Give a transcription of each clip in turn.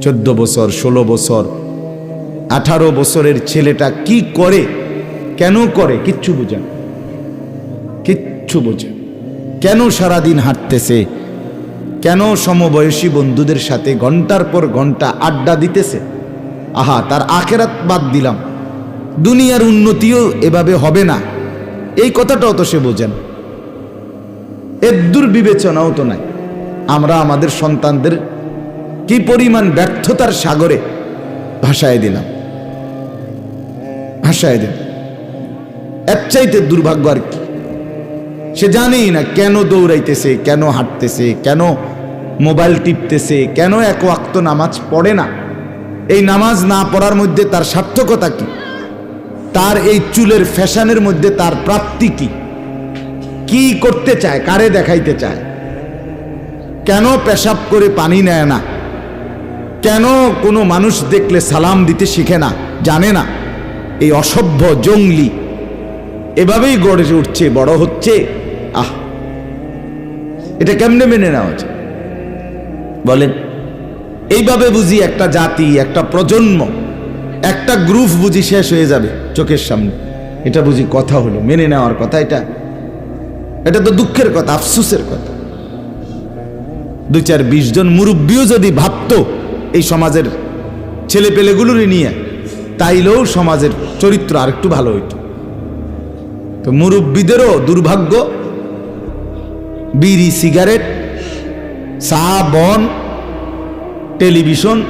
চোদ্দ বছর, ষোলো বছর, আঠারো বছরের ছেলেটা কি করে, কেন করে, কিচ্ছু বোঝে। কিচ্ছু বোঝে। কেন সারাদিন হাঁটতেছে? কেন সমবয়সী বন্ধুদের সাথে ঘণ্টার পর ঘণ্টা আড্ডা দিতেছে? আহা, তার আখেরাত বাদ দিলাম। দুনিয়ার উন্নতিও এভাবে হবে না। এই কথাটাও তো সে বোঝেন এর দুর্বিবেচনাও তো নাই। আমরা আমাদের সন্তানদের কি পরিমাণ ব্যর্থতার সাগরে ভাসায় দিলাম? ভাসায় দিলাম। এর চাইতে দুর্ভাগ্য আর কি? সে জানেই না কেন দৌড়াইতেছে, কেন হাঁটতেছে, কেন মোবাইল টিপতেছে, কেন এক ওয়াক্ত নামাজ পড়ে না? এই নামাজ না পড়ার মধ্যে তার সার্থকতা কি? তার এই চুলের ফ্যাশনের মধ্যে তার প্রাপ্তি কি? কি করতে চায়, কারে দেখাইতে চায়? কেন পেশাব করে পানি নেয় না? কেন কোনো মানুষ দেখলে সালাম দিতে শিখে না, জানে না? এই অসভ্য জঙ্গলি এভাবেই গড়ে উঠছে, বড় হচ্ছে। আহ! এটা কেমনে মেনে নেওয়া হচ্ছে বলেন, এইভাবে বুঝি একটা জাতি, একটা প্রজন্ম, একটা গ্রুপ বুঝি শেষ হয়ে যাবে চোখের সামনে। এটা বুঝি কথা হলো, মেনে নেওয়ার কথা এটা। এটা তো দুঃখের কথা, আফসুসের কথা। দুই চার বিশ জন মুরব্বীও যদি ভাবতো এই সমাজের ছেলে পেলেগুলোরই নিয়ে তাইলেও সমাজের চরিত্র আর একটু ভালো হইত। তো মুরব্বীদেরও দুর্ভাগ্য, বিড়ি, সিগারেট, চা, বন, টেলিভিশন,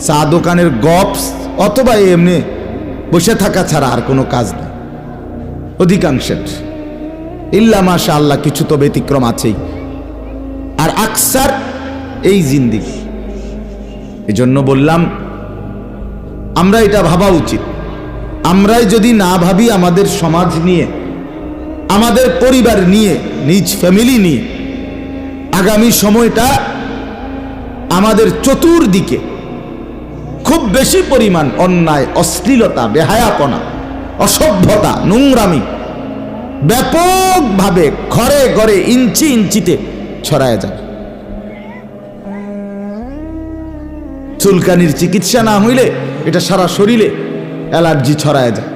চা দোকানের গপস, অথবা এমনি বসে থাকা ছাড়া আর কোনো কাজ নেই। অধিকাংশের। ইল্লা মাশা আল্লাহ কিছু তো ব্যতিক্রম আছেই। আর আকসার এই জিন্দিগি। এজন্য বললাম, আমরা এটা ভাবা উচিত। আমরাই যদি না ভাবি আমাদের সমাজ নিয়ে, আমাদের পরিবার নিয়ে, নিজ ফ্যামিলি নিয়ে, আগামী সময়টা আমাদের চতুর্দিকে খুব বেশি পরিমাণ অন্যায়, অশ্লীলতা, বেহায়াপনা, অসভ্যতা, নোংরামি ব্যাপকভাবে ঘরে ঘরে ইঞ্চি ইঞ্চিতে ছড়ায় যাবে। চুলকানির চিকিৎসা না হইলে এটা সারা শরীরে অ্যালার্জি ছড়ায় যায়।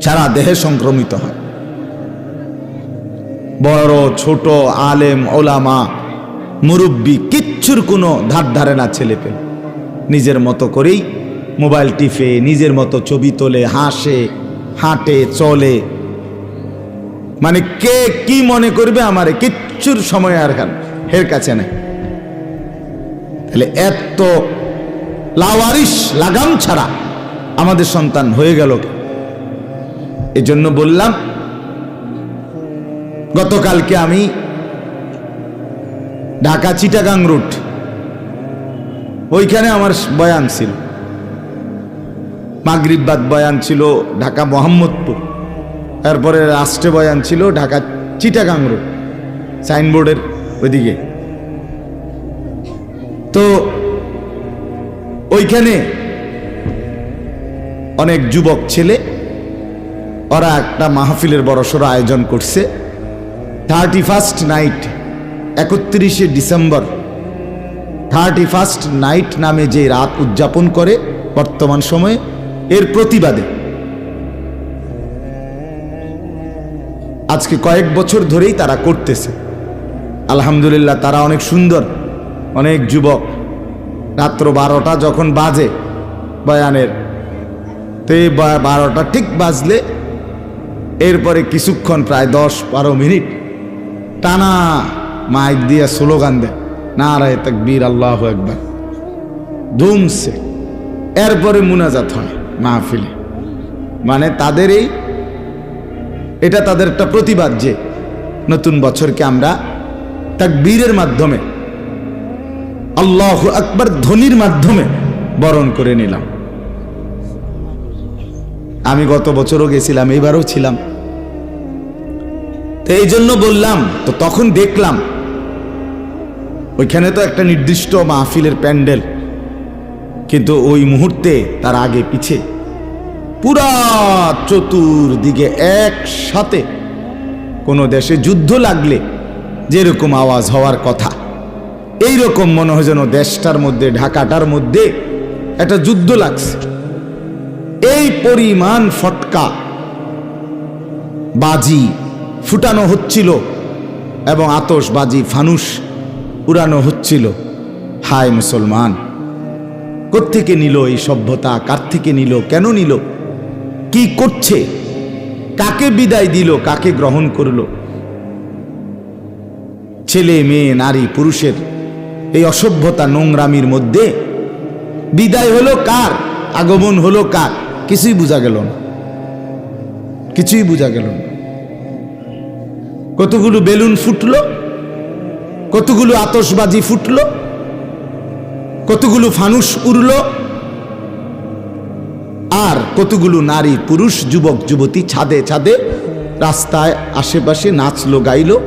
সারা দেহে সংক্রমিত হয়। বড়, ছোট, আলেম, ওলামা, মুরব্বী, কিচ্ছুর কোনো ধার ধারে না ছেলে পেলে। নিজের মতো করেই মোবাইল টিপে, নিজের মতো ছবি তোলে, হাসে, হাঁটে, চলে। মানে কে কি মনে করবে আমারে? কিচ্ছুর সময় আর হের কাছে নেই। তাহলে এত লাওয়ারিস লাগাম ছাড়া আমাদের সন্তান হয়ে গেল এজন্য বললাম, গতকালকে আমি ঢাকা চিটাগাং রুট, ওইখানে আমার বয়ান ছিল। মাগরিববাদ বয়ান ছিল ঢাকা মোহাম্মদপুর, তারপরে রাষ্ট্রে বয়ান ছিল ঢাকা চিটাগাং রোড সাইনবোর্ডের ওইদিকে। তো ওইখানে অনেক যুবক ছেলে, ওরা একটা মাহফিলের বড়সড় আয়োজন করছে। থার্টি ফার্স্ট নাইট একত্রিশে ডিসেম্বর থার্টি ফার্স্ট নাইট নামে যে রাত উদযাপন করে বর্তমান সময়ে, এর প্রতিবাদে। আজকে কয়েক বছর ধরেই তারা করতেছে। আলহামদুলিল্লাহ তারা অনেক সুন্দর। অনেক যুবক রাত্র বারোটা যখন বাজে বয়ানের, তো বারোটা ঠিক বাজলে এরপরে কিছুক্ষণ প্রায় দশ বারো মিনিট টানা মাইক দিয়ে স্লোগান দেয় না রায় তাকবীর, আল্লাহ একবার ধুমসে। এরপরে মুনাজাত হয় মাহফিলে। মানে তাদের এই এটা তাদের একটা প্রতিবাদ যে নতুন বছরকে আমরা তাকবীরের মাধ্যমে আল্লাহ আকবার ধ্বনির মাধ্যমে বরণ করে নিলাম। আমি গত বছরও গেছিলাম, এইবারও ছিলাম। তো এই জন্য বললাম, তো তখন দেখলাম, ওইখানে তো একটা নির্দিষ্ট মাহফিলের প্যান্ডেল, কিন্তু ওই মুহূর্তে তার আগে পিছে পুরা চতুর্দিকে একসাথে কোনো দেশে যুদ্ধ লাগলে যেরকম আওয়াজ হওয়ার কথা। এই রকম মনে হয় যেন দেশটার মধ্যে, ঢাকাটার মধ্যে একটা যুদ্ধ লাগছে। এই পরিমাণ ফটকা বাজি ফুটানো হচ্ছিল এবং আতশবাজি ফানুস উড়ানো হচ্ছিল। হায় মুসলমান, কোত্থেকে নিল এই সভ্যতা? কার থেকে নিল? কেন নিল? কি করছে? কাকে বিদায় দিল? কাকে গ্রহণ করল? ছেলে, মেয়ে, নারী, পুরুষের এই অসভ্যতা নোংরামির মধ্যে বিদায় হলো কার? আগমন হলো কার? কিছুই বোঝা গেল না। কিছুই বোঝা গেল না। কতগুলো বেলুন ফুটলো? কতগুলো আতশবাজি ফুটলো? কতগুলো ফানুস উড়লো? আর কতগুলো নারী, পুরুষ, যুবক, যুবতী ছাদে ছাদে রাস্তায় আশেপাশে নাচলো, গাইলো,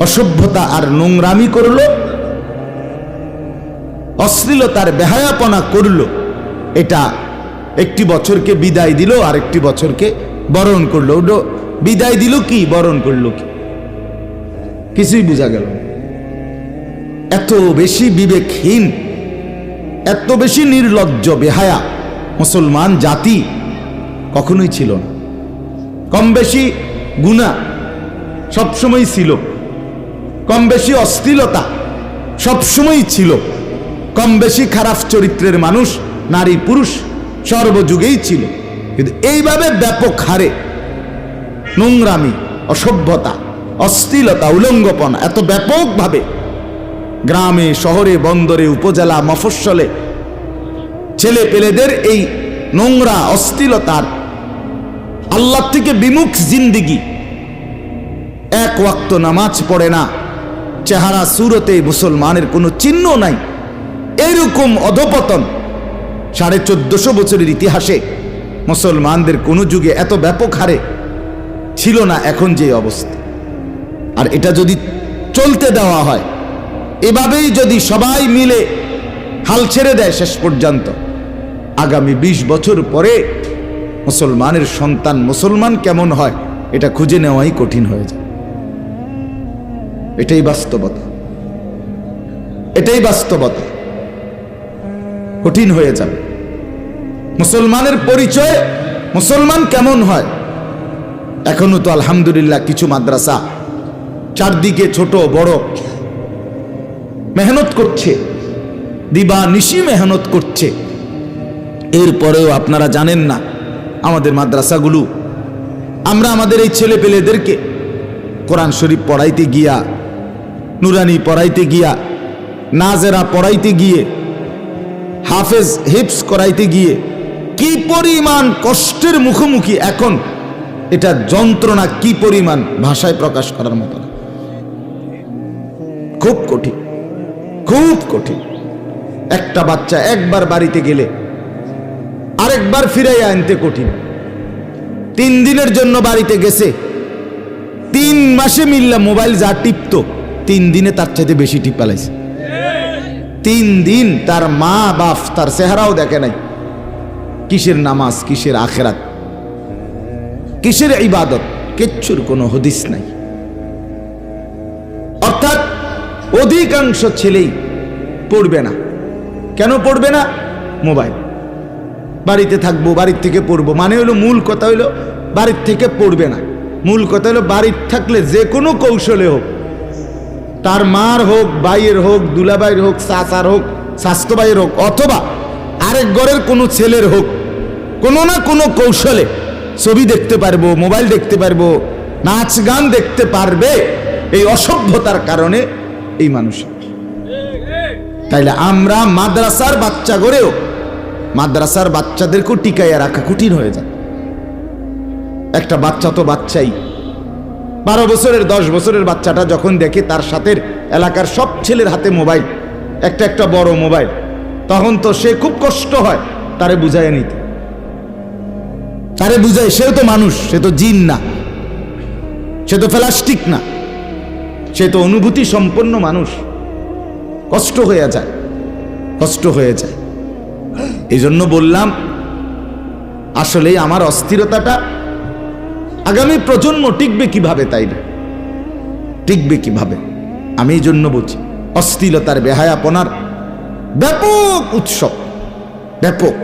অসভ্যতা আর নোংরামি করল? অশ্লীলতার বেহায়াপনা করল। এটা একটি বছরকে বিদায় দিল আর একটি বছরকে বরণ করল। ওটা বিদায় দিল কি, বরণ করল কি? কিছুই বোঝা গেল এত বেশি বিবেকহীন, এত বেশি নির্লজ্জ, বেহায়া মুসলমান জাতি কখনোই ছিল না। কম বেশি গুণা সবসময় ছিল। কম বেশি অশ্লীলতা সবসময় ছিল। কম বেশি খারাপ চরিত্রের মানুষ, নারী, পুরুষ সর্বযুগেই ছিল। কিন্তু এইভাবে ব্যাপক হারে নোংরামি, অসভ্যতা, অশ্লীলতা, উলঙ্গপনা এত ব্যাপকভাবে গ্রামে, শহরে, বন্দরে, উপজেলা, মফস্বলে ছেলে পেলেদের এই নোংরা, অশ্লীলতার আল্লাহ থেকে বিমুখ জিন্দিগি। এক ওয়াক্ত নামাজ পড়ে না, চেহারা, সুরতে মুসলমানের কোনো চিহ্ন নাই। এরকম অধপতন সাড়ে চোদ্দশো বছরের ইতিহাসে মুসলমানদের কোনো যুগে এত ব্যাপক হারে ছিল না এখন যে অবস্থা। আর এটা যদি চলতে দেওয়া হয়, এভাবেই যদি সবাই মিলে হাল ছেড়ে দেয় শেষ পর্যন্ত, আগামী ২০ বছর পরে মুসলমানের সন্তান মুসলমান কেমন হয়, এটা খুঁজে নেওয়াই কঠিন হয়ে যায়। এটাই বাস্তবতা। এটাই বাস্তবতা। কঠিন হয়ে যাবে। মুসলমানের পরিচয় মুসলমান কেমন হয়? এখনও তো আলহামদুলিল্লাহ কিছু মাদ্রাসা চারদিকে ছোট, বড় মেহনত করছে, দিবা নিশি মেহনত করছে। এরপরেও আপনারা জানেন না আমাদের মাদ্রাসাগুলো। আমরা আমাদের এই ছেলে পেলেদেরকে কোরআন শরীফ পড়াইতে গিয়া, নুরানি পড়াইতে গিয়া, নাজেরা পড়াইতে গিয়ে হাফেজ হিপস করাইতে গিয়ে কি পরিমাণ কষ্টের মুখোমুখি এখন এটা যন্ত্রণা কি পরিমাণ ভাষায় প্রকাশ করার মতো না। খুব কঠিন খুব কঠিন। একটা বাচ্চা একবার বাড়িতে গেলে আরেকবার ফিরাই আনতে কঠিন। তিন দিনের জন্য বাড়িতে গেছে, তিন মাসে মিললা মোবাইল যা টিপত, তিন দিনে তার চাইতে বেশি টিপ পালাইছে। তিন দিন তার মা বাপ, তার চেহারাও দেখে নাই। কিসের নামাজ, কিসের আখেরাত, কিসের ইবাদত, কিচ্ছুর কোনো হদিস নাই। অর্থাৎ অধিকাংশ ছেলেই পড়বে না। কেন পড়বে না? মোবাইল। বাড়িতে থাকব, বাড়ির থেকে পড়ব মানে হলো মূল কথা হলো বাড়ির থেকে পড়বে না। মূল কথা হলো বাড়ির থাকলে যে কোনো কৌশলে হোক তার মার হোক বাইয়ের হোক দুলাবাইয়ের হোক, চাচার হোক, স্বাস্থ্যবাইয়ের হোক, অথবা আরেক ঘরের কোনো ছেলের হোক, কোনো না কোনো কৌশলে ছবি দেখতে পারব, মোবাইল দেখতে পারব, নাচ গান দেখতে পারবে, এই অসভ্যতার কারণে এই মানুষ তাইলে আমরা মাদ্রাসার বাচ্চা গড়েও মাদ্রাসার বাচ্চাদেরকেও টিকাইয়া রাখা কঠিন হয়ে যায়। একটা বাচ্চা তো বাচ্চাই। বারো বছরের, দশ বছরের বাচ্চাটা যখন দেখে তার সাথে এলাকার সব ছেলের হাতে মোবাইল, একটা একটা বড় মোবাইল, তখন তো সে খুব কষ্ট হয় তারে বুঝাইয়া নিতে। তারে বুঝায়, সেও তো মানুষ, সে তো জিন না, সে তো প্লাস্টিক না, সে তো অনুভূতি সম্পন্ন মানুষ। কষ্ট হয়ে যায়, কষ্ট হয়ে যায়। এই জন্য বললাম, আসলেই আমার অস্থিরতাটা আগামী প্রজন্ম টিকবে কীভাবে তাই না? টিকবে কীভাবে? আমি এই জন্য বলছি, অশ্লীলতার বেহায়াপনার ব্যাপক উৎসব, ব্যাপক।